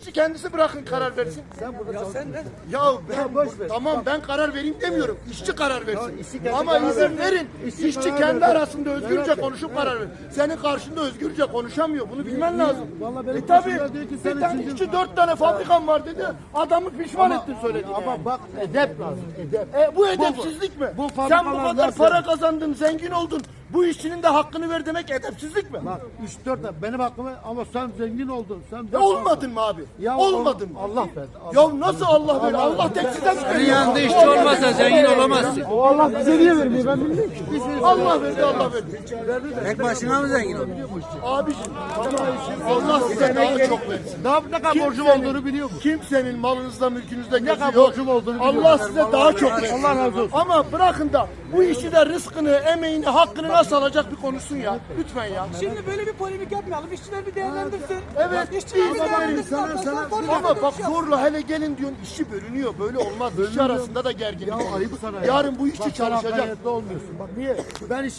İşçi kendisi bırakın karar versin. Sen burada Ya sen de Ya ben boş ver. tamam ben karar vereyim demiyorum. İşçi karar versin. işçi kendi Ama karar izin verin. İşçi İşçi kendi versin. arasında özgürce Evet. konuşup karar ver. Senin karşında özgürce konuşamıyor. Bunu bilmen lazım. Vallahi benim E tabi bir tane işçi dört tane fabrikan var dedi. Adamı pişman ettin söyledin Ama yani. bak edep lazım. Edep. E, bu edepsizlik mi? bu Sen bu kadar para kazandın, zengin oldun. Bu işçinin de hakkını ver demek edepsizlik mi? Bak 3-4 tane benim hakkımı ama sen zengin oldun. Sen Ya olmadın mı abi? Ya Olmadın mı? Allah. Allah. Ya nasıl Allah verir? Allah tek size mi veriyor? yanında işçi olmasa zengin olamazsın. O Allah bize niye vermiyor ben bilmiyorum ki. Allah verdi, Allah verdi. Tek başına mı zengin olur? Abiciğim, Allah size daha çok versin. Ne, yap- ne kadar borcum olduğunu biliyor musun? Kimsenin malınızda, mülkünüzde gözü kadar yok. borcum olduğunu biliyorum. Allah size daha çok versin. Allah razı olsun. Ama bırakın da bu işi de rızkını, emeğini, hakkını nasıl alacak bir konuşsun ya. Lütfen ya. şimdi böyle bir polemik yapmayalım. İşçiler bir değerlendirsin. Evet, İşçiler bir değerlendirsin. sana- sana- Ama bak zorla hele gelin diyorsun işçi bölünüyor. Böyle olmaz. İşçi arasında da gerginlik. Ya ayıp sana ya. Yarın bu işçi Bak sen çalışacak. Bak niye? Ben iş